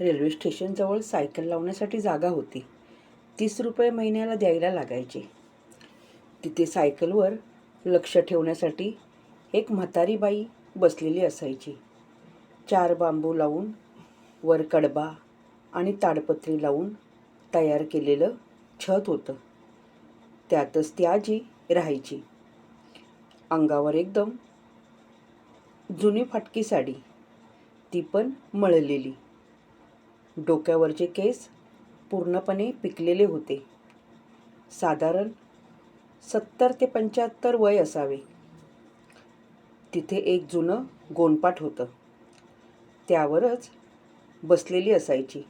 Railway स्टेशनजवळ cycle लावण्यासाठी जागा होती. तीस रुपये महिन्याला द्यायला लागायचे. तिथे सायकलवर लक्ष ठेवण्यासाठी एक म्हातारी बाई बसलेली असायची. चार बांबू लावून वर कडबा आणि ताडपत्री लावून तयार केलेलं छत होतं. त्यातच ती आजी राहायची. अंगावर एकदम जुनी फाटकी साडी. ती पण मळलेली. डोक्यावरचे केस पूर्णपणे पिकलेले होते. साधारण सत्तर ते पंच्याहत्तर वय असावे. तिथे एक जुनं गोणपाट होतं. त्यावरच बसलेली असायची.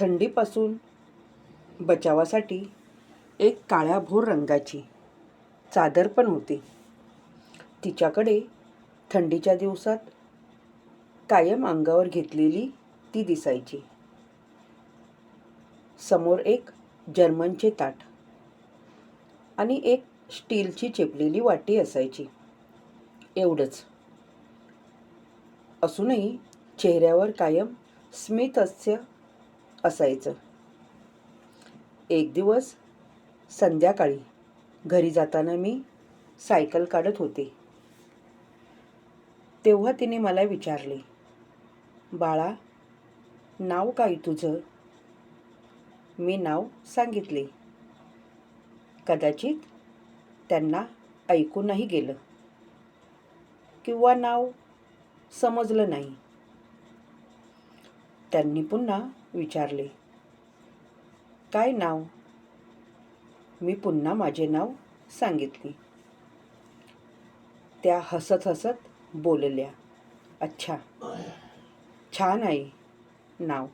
थंडीपासून बचावासाठी एक काळ्या भोर रंगाची चादर पण होती. तिच्याकडे थंडीच्या दिवसात कायम अंगावर घेतलेली ती दिसायची. समोर एक जर्मनचे ताट आणि एक स्टीलची चेपलेली वाटी असायची. एवढंच. असूनही चेहऱ्यावर कायम स्मितस्य असायचं. एक दिवस संध्याकाळी घरी जाताना मी सायकल काढत होते. तेव्हा तिने मला विचारले बाळा नाव काय तुझं? मी नाव सांगितले. कदाचित त्यांना ऐकूनही गेलं. किंवा नाव समजलं नाही. त्यांनी पुन्हा विचारले काय नाव? मी पुन्हा माझे नाव सांगितले. त्या हसत हसत बोलल्या अच्छा छान आहे. नाव.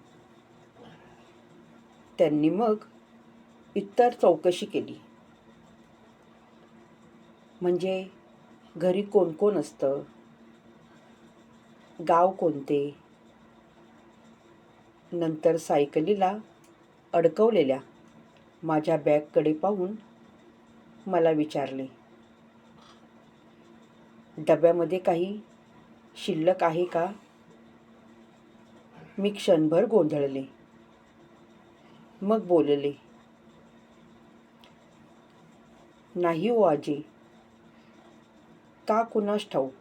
त्यांनी मग इतर चौकशी केली. म्हणजे घरी कोण कोण असतं? गाव कोणते? नंतर सायकलीला अडकवलेल्या माझ्या बॅगकडे पाहून मला विचारले डब्यामध्ये काही शिल्लक आहे का? मी क्षणभर गोंधळले. मग बोलले नाही ओ आजी. का कुणास ठाऊक?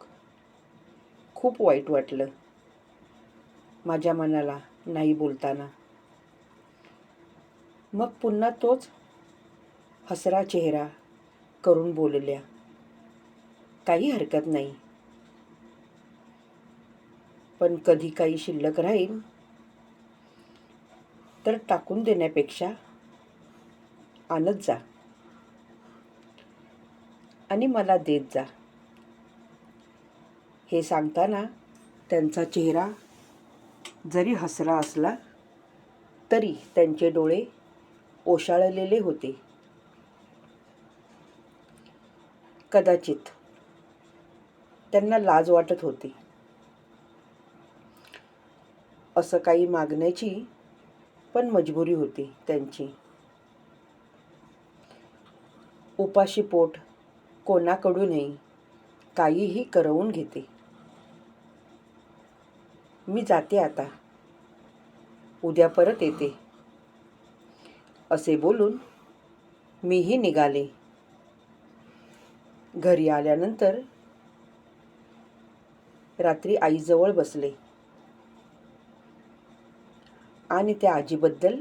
खूप वाईट वाटलं माझ्या मनाला नाही बोलताना. मग पुन्हा तोच हसरा चेहरा करून बोलल्या काही हरकत नाही. पण कधी काही शिल्लक राहील. तर टाकून देण्यापेक्षा आणत जा. आणि मला देत जा. हे सांगताना त्यांचा चेहरा जरी हसरा असला तरी त्यांचे डोळे ओशाळलेले होते. कदाचित त्यांना लाज वाटत होती. असं काही मागण्याची पण मजबुरी होती त्यांची. उपाशी पोट कोणाकडूनही काहीही करवून घेते. मी जाते आता. उद्या परत येते. असे बोलून मीही निघाले. घरी आल्यानंतर रात्री आईजवळ बसले. आणि त्या आजीबद्दल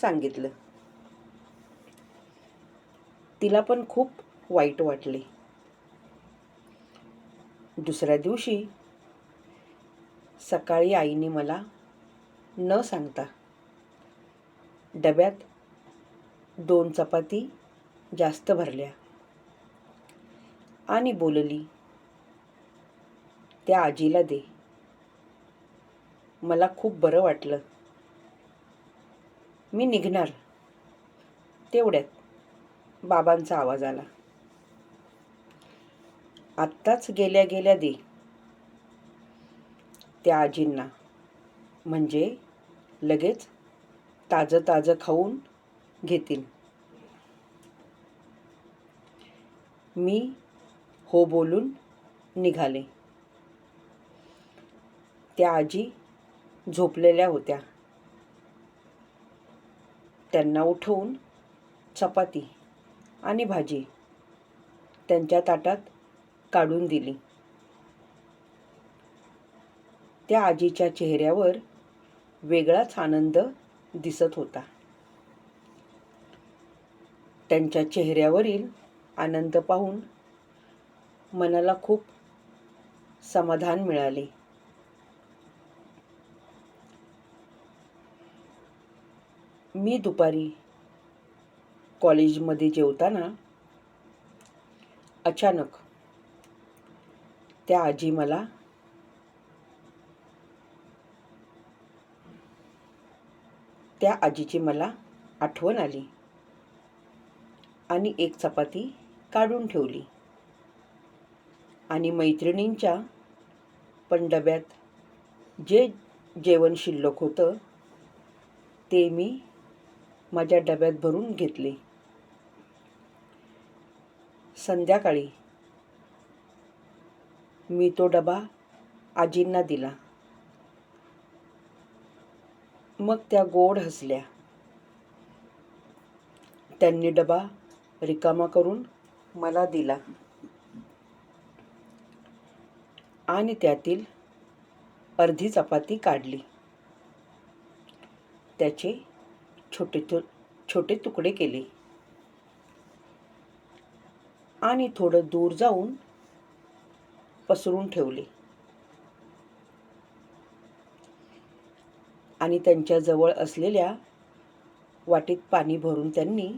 सांगितलं. तिला पण खूप वाईट वाटले. दुसऱ्या दिवशी सकाळी आईने मला न सांगता डब्यात दोन चपाती जास्त भरल्या आणि बोलली त्या आजीला दे. मला खूप बरं वाटलं. मी निघणार. तेवढ्यात बाबांचा आवाज आला. आत्ताच गेल्या गेल्या दे. त्या आजींना. म्हणजे लगेच ताजं ताजं खाऊन घेतील. मी हो बोलून निघाले. त्या आजी झोपलेल्या होत्या. त्यांना उठवून चपाती आणि भाजी त्यांच्या ताटात काढून दिली. त्या आजीच्या चेहऱ्यावर वेगळाच आनंद दिसत होता. त्यांच्या चेहऱ्यावरील आनंद पाहून मनाला खूप समाधान मिळाले. मी दुपारी कॉलेजमध्ये जेवताना अचानक त्या आजी मला त्या आजीची मला आठवण आली आणि एक चपाती काढून ठेवली. आणि मैत्रिणींच्या पण डब्यात जे जेवण शिल्लक होतं ते मी माझ्या डब्यात भरून घेतले. संध्याकाळी मी तो डबा आजींना दिला. मग त्या गोड हसल्या. त्यांनी डबा रिकामा करून मला दिला. आणि त्यातील अर्धी चपाती काढली. त्याचे छोटे तु छोटे तुकडे केले. आणि थोडं दूर जाऊन पसरून ठेवले. आणि त्यांच्या जवळ असलेल्या वाटीत पाणी भरून त्यांनी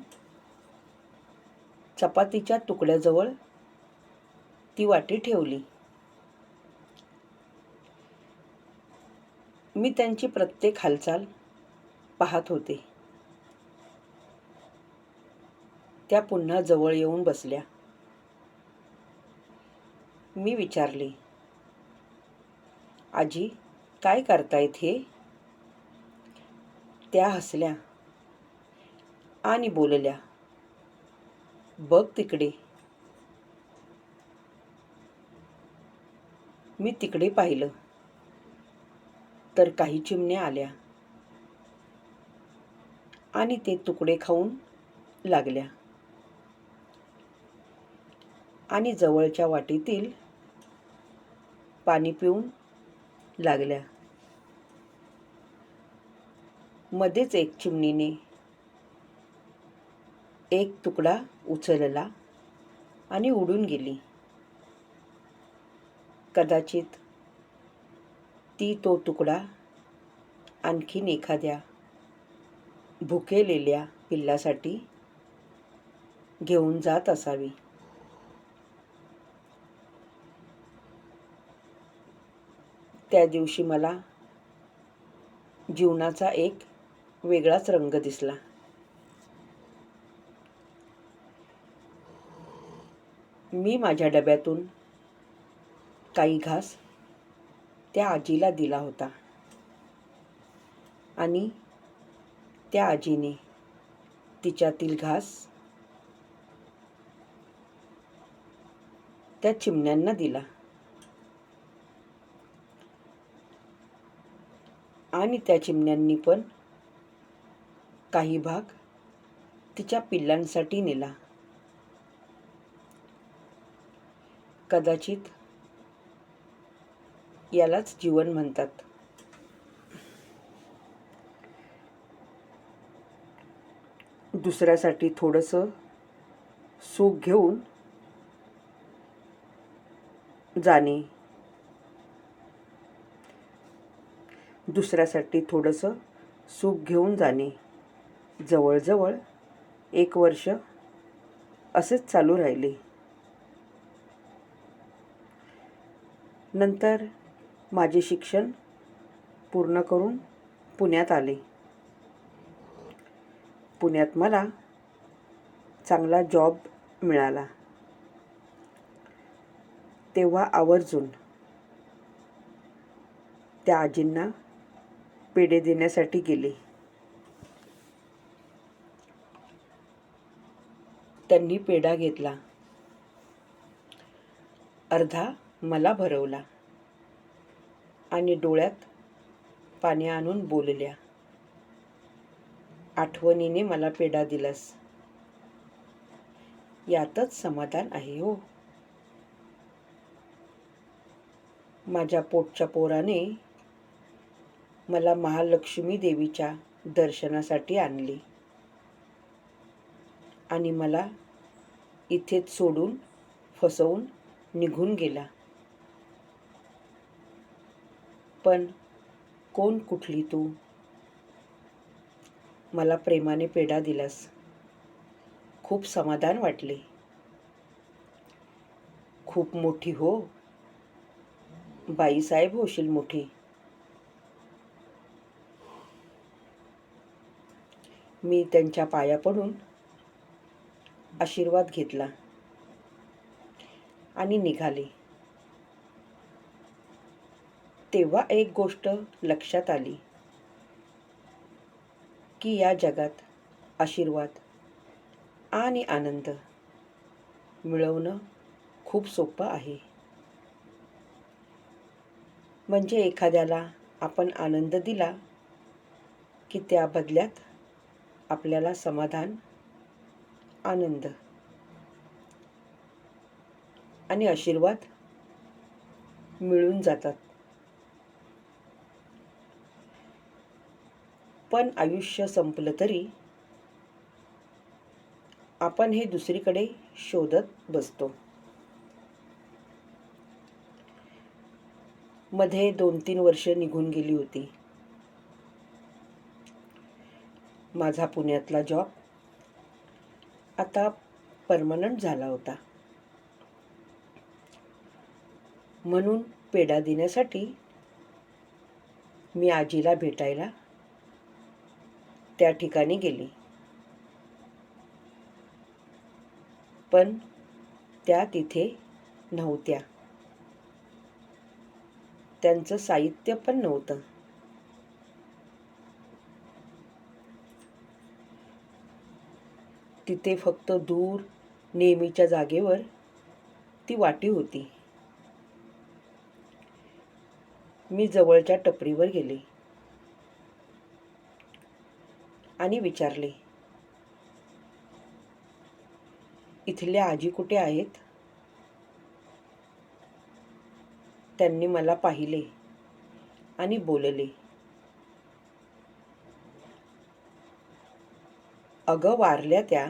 चपातीच्या तुकड्याजवळ ती वाटी ठेवली. मी त्यांची प्रत्येक हालचाल पाहत होते. त्या पुन्हा जवळ येऊन बसल्या. मी विचारले आजी काय करतायत हे? त्या हसल्या आणि बोलल्या बघ तिकडे. मी तिकडे पाहिलं तर काही चिमण्या आल्या आणि ते तुकडे खाऊन लागल्या. आणि जवळच्या वाटीतील पाणी पिऊन लागल्या. मध्येच एक चिमणीने एक तुकडा उचलला आणि उडून गेली. कदाचित ती तो तुकडा आणखीन एखाद्या भुकेलेल्या पिल्लासाठी घेऊन जात असावी. त्या दिवशी मला जीवनाचा एक वेगळाच रंग दिसला. मी माझ्या डब्यातून काही घास त्या आजीला दिला होता आणि त्या आजीने तिच्यातील घास त्या चिमण्यांना दिला. आणि त्या चिमण्यांनी पण काही भाग तिच्या पिल्लांसाठी नेला. कदाचित यालाच जीवन म्हणतात. दुसऱ्यासाठी थोडंसं सुख घेऊन जाणे. दुसऱ्यासाठी थोडंसं सुख घेऊन जाणे. जवळजवळ एक वर्ष असेच चालू राहिले. नंतर माझे शिक्षण पूर्ण करून पुण्यात आले. पुण्यात मला चांगला जॉब मिळाला. तेव्हा आवर्जून त्या आजींना पेढे देण्यासाठी गेले त्यांनी पेढा घेतला. अर्धा मला भरवला आणि डोळ्यात पाणी आणून बोलल्या आठवणीने मला पेढा दिलास. यातच समाधान आहे हो. माझ्या पोटच्या पोराने मला महालक्ष्मी देवीच्या दर्शनासाठी आणले. आणि मला इथेच सोडून फसवून निघून गेला. पण कोण कुठली तू? मला प्रेमाने पेढा दिलास. खूप समाधान वाटले. खूप मोठी हो. बाईसाहेब होशील मोठी. मी त्यांच्या पाया पडून आशीर्वाद घेतला आणि निघाले. तेव्हा एक गोष्ट लक्षात आली की या जगात आशीर्वाद आणि आनंद मिळवणं खूप सोपं आहे. म्हणजे एखाद्याला आपण आनंद दिला की त्या बदल्यात आपल्याला समाधान आनंद आणि आशीर्वाद मिळून जातात. पण आयुष्य संपलं तरी आपण हे दुसरीकडे शोधत बसतो. मध्ये दोन तीन वर्ष निघून गेली होती. माझा पुण्यातला जॉब आता परमनंट झाला होता. म्हणून पेढा देण्यासाठी मी आजीला भेटायला त्या ठिकाणी गेली. पण त्या तिथे नव्हत्या. त्यांचं साहित्य पण नव्हतं. तिथे फक्त दूर नेहमीच्या जागेवर ती वाटी होती. मी जवळच्या टपरीवर गेले आणि विचारले इथल्या आजी कुठे आहेत? त्यांनी मला पाहिले आणि बोलले अगं वारल्या त्या.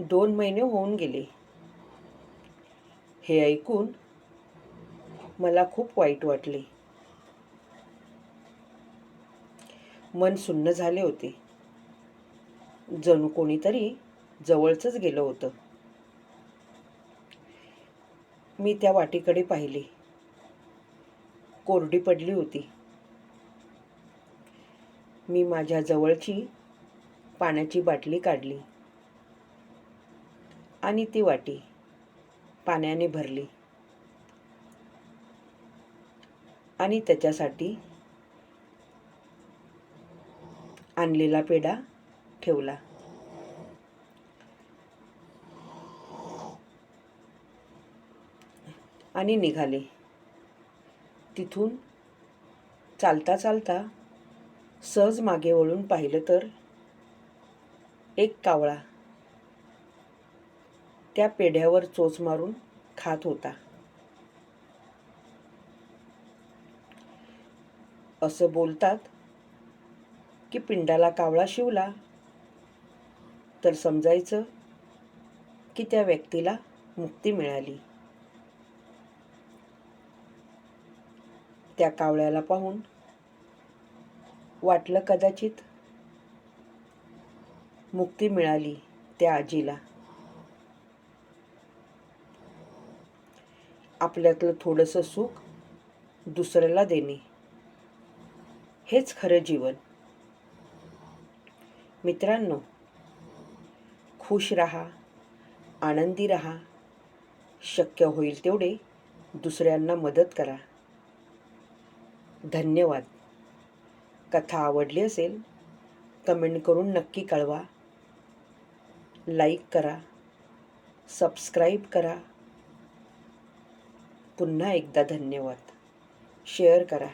दोन महिने होऊन गेले. हे ऐकून मला खूप वाईट वाटले. मन सुन्न झाले होते. जणू कोणीतरी जवळचंच गेलं होतं. मी त्या वाटीकडे पाहिले. कोरडी पडली होती. मी माझ्या जवळची पाण्याची बाटली काढली आणि ती वाटी पाण्याने भरली आणि त्याच्यासाठी आणलेला पेढा ठेवला. आणि निघाले. तिथून चालता चालता सहज मागे वळून पाहिलं तर? एक कावळा. त्या पेढ्यावर चोच मारून खात होता. असं बोलतात की पिंडाला कावळा शिवला. तर समजायचं की त्या व्यक्तीला मुक्ती मिळाली. त्या कावळ्याला पाहून वाटलं कदाचित मुक्ती मिळाली त्या आजीला. आपल्यातलं थोडंसं सुख दुसऱ्याला देणे. हेच खरं जीवन. मित्रांनो खुश राहा आनंदी राहा. शक्य होईल तेवढे दुसऱ्यांना मदत करा. धन्यवाद. कथा आवडली असेल कमेंट करून नक्की कळवा. लाईक करा. सबस्क्राईब करा. पुन्हा एकदा धन्यवाद. शेअर करा.